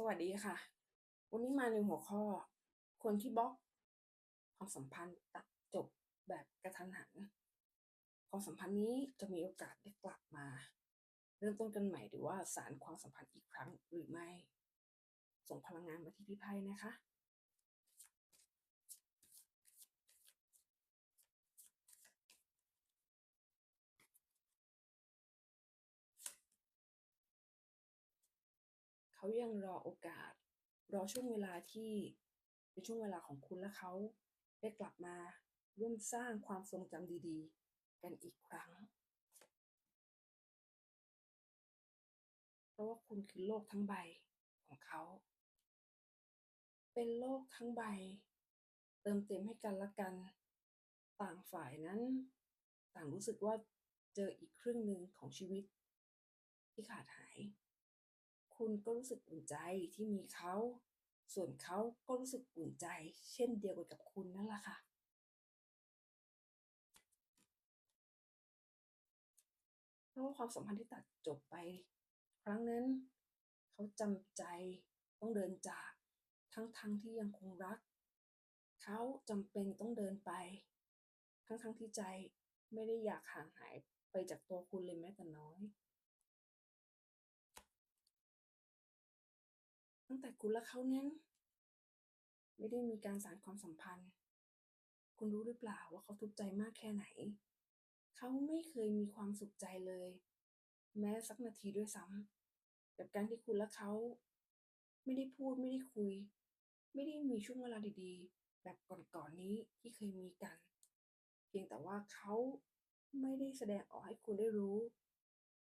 สวัสดีค่ะ วันนี้มาในหัวข้อ คนที่บล็อกความสัมพันธ์ตัดจบแบบกระทันหัน ความสัมพันธ์นี้จะมีโอกาสได้กลับมา เริ่มต้นกันใหม่หรือว่าสารความสัมพันธ์อีกครั้งหรือไม่ ส่งพลังงานมาที่พี่ไพ่นะคะ เขายังรอโอกาส รอช่วงเวลาที่เป็นช่วงเวลาของคุณและเขาได้กลับมาร่วมสร้างความทรงจำดีๆ กันอีกครั้ง เพราะว่าคุณคือโลกทั้งใบของเขา เป็นโลกทั้งใบ เติมเต็มให้กันและกัน ต่างฝ่ายนั้น ต่างรู้สึกว่าเจออีกครึ่งหนึ่งของชีวิตที่ขาดหาย คุณก็รู้สึกอุ่นใจที่มีเขา ส่วนเขาก็รู้สึกอุ่นใจ เช่นเดียวกันกับคุณนั่นแหละค่ะเพราะว่าความสัมพันธ์ที่ตัดจบไป ครั้งนั้น เขาจำใจต้องเดินจากทั้งๆทที่ยังคงรัก เขาจำเป็นต้องเดินไป ทั้งๆทที่ใจไม่ได้อยากห่างหายไปจากตัวคุณเลยแม้แต่น้อย ตั้งแต่คุณและเขานั้น ไม่ได้มีการสานความสัมพันธ์ คุณรู้หรือเปล่าว่าเขาทุกข์ใจมากแค่ไหน เขาไม่เคยมีความสุขใจเลย แม้สักนาทีด้วยซ้ำกับการที่คุณและเขา ไม่ได้พูดไม่ได้คุย ไม่ได้มีช่วงเวลาดีๆ แบบก่อนๆนนี้ที่เคยมีกัน เพียงแต่ว่าเขาไม่ได้แสดงออกให้คุณได้รู้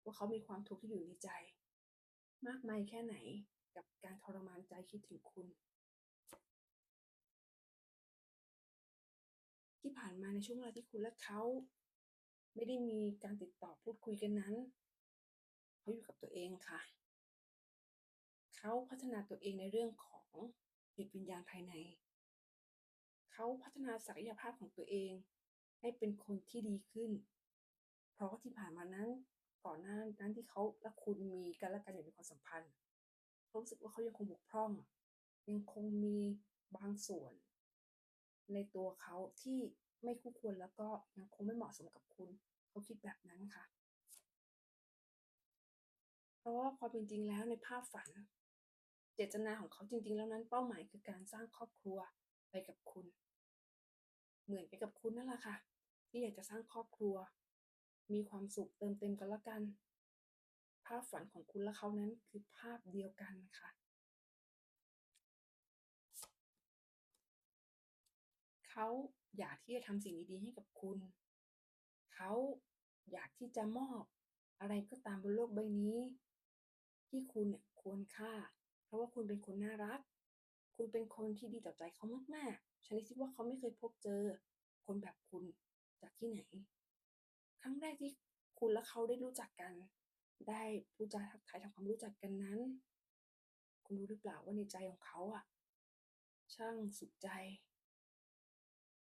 ว่าเขามีความทุกข์ที่อยู่ในใจ มากมายแค่ไหน กับการทรมานใจคิดถึงคุณ ที่ผ่านมาในช่วงเวลาที่คุณและเขาไม่ได้มีการติดต่อพูดคุยกันนั้น เขาอยู่กับตัวเองค่ะ เขาพัฒนาตัวเองในเรื่องของจิตวิญญาณภายใน เขาพัฒนาศักยภาพของตัวเอง ให้เป็นคนที่ดีขึ้น เพราะที่ผ่านมานั้นก่อนหน้านั้นที่เขาและคุณมีกันและกันอยู่ในความสัมพันธ์ เขารู้สึกว่าเขายังคงบกพร่อง ยังคงมีบางส่วน ในตัวเขาที่ไม่คู่ควรแล้วก็ยังคงไม่เหมาะสมกับคุณ เขาคิดแบบนั้นค่ะ เพราะว่าความเป็นจริงแล้วในภาพฝัน เจตนาของเขาจริง ๆ แล้วนั้นเป้าหมายคือการสร้างครอบครัวไปกับคุณ เหมือนไปกับคุณนั่นแหละค่ะ ที่อยากจะสร้างครอบครัว มีความสุขเติมเต็มกันละกัน ภาพฝันของคุณและเขานั้นคือภาพเดียวกันค่ะเขาอยากที่จะทำสิ่งดีๆให้กับคุณ เขาอยากที่จะมอบอะไรก็ตามบนโลกใบนี้ ที่คุณเนี่ยควรค่า เพราะว่าคุณเป็นคนน่ารัก คุณเป็นคนที่ดีต่อใจเขามากๆชนิดว่าเขาไม่เคยพบเจอคนแบบคุณจากที่ไหน ครั้งแรกที่คุณและเขาได้รู้จักกัน ได้พูดจาทักทายทำความรู้จักกันนั้น คุณรู้หรือเปล่าว่าในใจของเขาอะ ช่างสุขใจ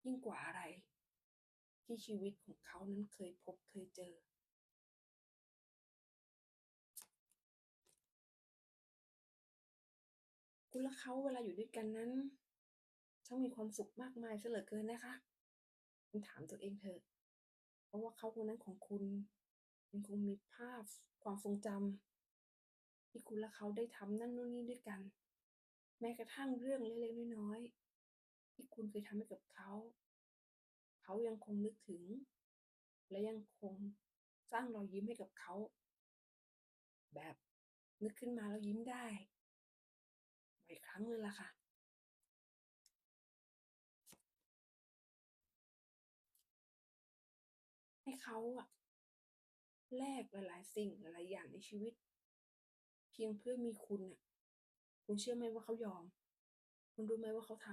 ยิ่งกว่าอะไร ที่ชีวิตของเขานั้นเคยพบเคยเจอ คุณและเขาเวลาอยู่ด้วยกันนั้น ช่างมีความสุขมากมายเสียเหลือเกินนะคะ คุณถามตัวเองเถอะเพราะว่าเขาคนนั้นของคุณ ยังคงมีภาพความทรงจำที่คุณและเขาได้ทำนั่นนู่นนี่ด้วยกัน แม้กระทั่งเรื่องเล็กๆน้อยๆที่คุณเคยทำให้กับเขา เขายังคงนึกถึง และยังคงสร้างรอยยิ้มให้กับเขา แบบนึกขึ้นมาแล้วยิ้มได้บ่อยครั้งเลยล่ะค่ะให้เขาอะ แลกหลายๆ สิ่งหลายๆอย่างในชีวิต เพียงเพื่อมีคุณอะคุณเชื่อไหมว่าเขายอม คุณรู้ไหมว่าเขาท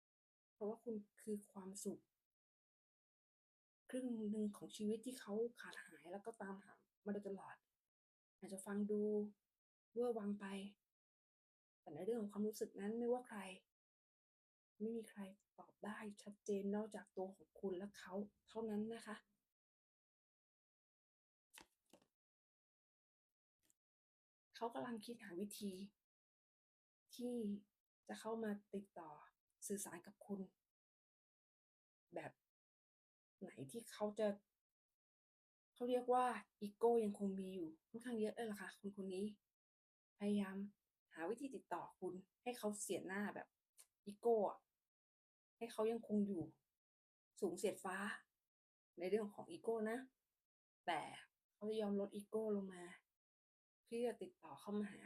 ำเพราะว่าคุณคือความสุข ครึ่งหนึ่งของชีวิตที่เขาขาดหายแล้วก็ตามหามาโดยตลอด อาจจะฟังดูเวอร์วังไป แต่ในเรื่องของความรู้สึกนั้นไม่ว่าใคร ไม่มีใครตอบได้ชัดเจนนอกจากตัวของคุณและเขาเท่านั้นนะคะ เขากำลังคิดหาวิธี ที่จะเข้ามาติดต่อสื่อสารกับคุณ แบบไหนที่เขาจะ เขาเรียกว่าอีโก้ยังคงมีอยู่ค่อนข้างเยอะเลยล่ะค่ะคนคนนี้ พยายามหาวิธีติดต่อคุณ ให้เขาเสียหน้าแบบอีโก้ให้เขายังคงอยู่ สูงเสียดฟ้า ในเรื่องของอีโก้นะ แต่เขาจะยอมลดอีโก้ลงมา เพื่อติดต่อเข้ามาหา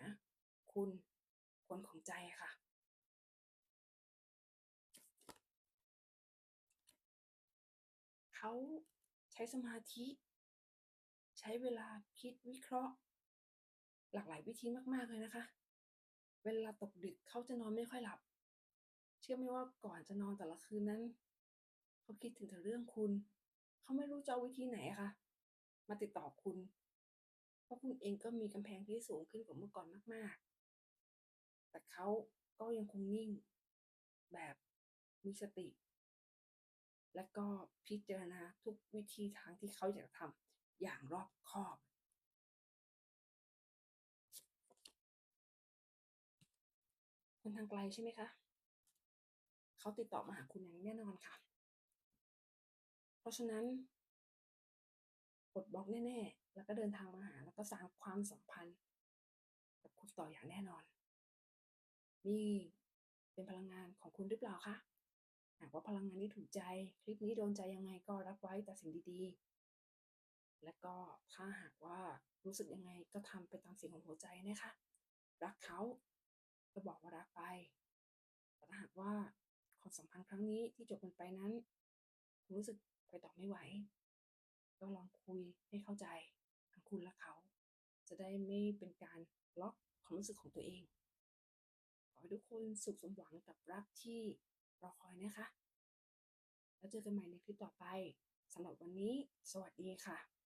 คุณคนของใจค่ะ เขาใช้สมาธิ ใช้เวลาคิดวิเคราะห์ หลากหลายวิธีมาก ๆ เลยนะคะ เวลาตกดึกเขาจะนอนไม่ค่อยหลับ เชื่อไหมว่าก่อนจะนอนแต่ละคืนนั้นเขาคิดถึงแต่เรื่องคุณ เขาไม่รู้จะเอาวิธีไหนอะค่ะ มาติดต่อคุณ ราะคุณเองก็มีกำแพงที่สูงขึ้นกว่าเมื่อก่อนมาก ๆ แต่เขาก็ยังคงนิ่งแบบมีสติ และก็พิจารณาทุกวิธีทางที่เขาอยากจะทำอย่างรอบคอบ มันทางไกลใช่ไหมคะ เขาติดต่อมาหาคุณอย่างแน่นอนค่ะ เพราะฉะนั้น ปลดบล็อกแน่ๆ แล้วก็เดินทางมาหา แล้วก็สร้างความสัมพันธ์ กับคุณต่ออย่างแน่นอน นี่เป็นพลังงานของคุณหรือเปล่าคะ หากว่าพลังงานนี้ถูกใจ คลิปนี้โดนใจยังไงก็รับไว้แต่สิ่งดีๆ และก็ถ้าหากว่ารู้สึกยังไงก็ทำไปตามเสียงของหัวใจนะคะ รักเขาก็บอกว่ารักไป แต่ถ้าหากว่าความสัมพันธ์ครั้งนี้ที่จบกันไปนั้น คุณรู้สึกไปต่อไม่ไหว ก็ลองคุยให้เข้าใจทั้งคุณและเขา จะได้ไม่เป็นการล็อกความรู้สึกของตัวเอง ขอให้ทุกคนสุขสมหวังกับรักที่รอคอยนะคะ แล้วเจอกันใหม่ในคลิปต่อไปสำหรับวันนี้ สวัสดีค่ะ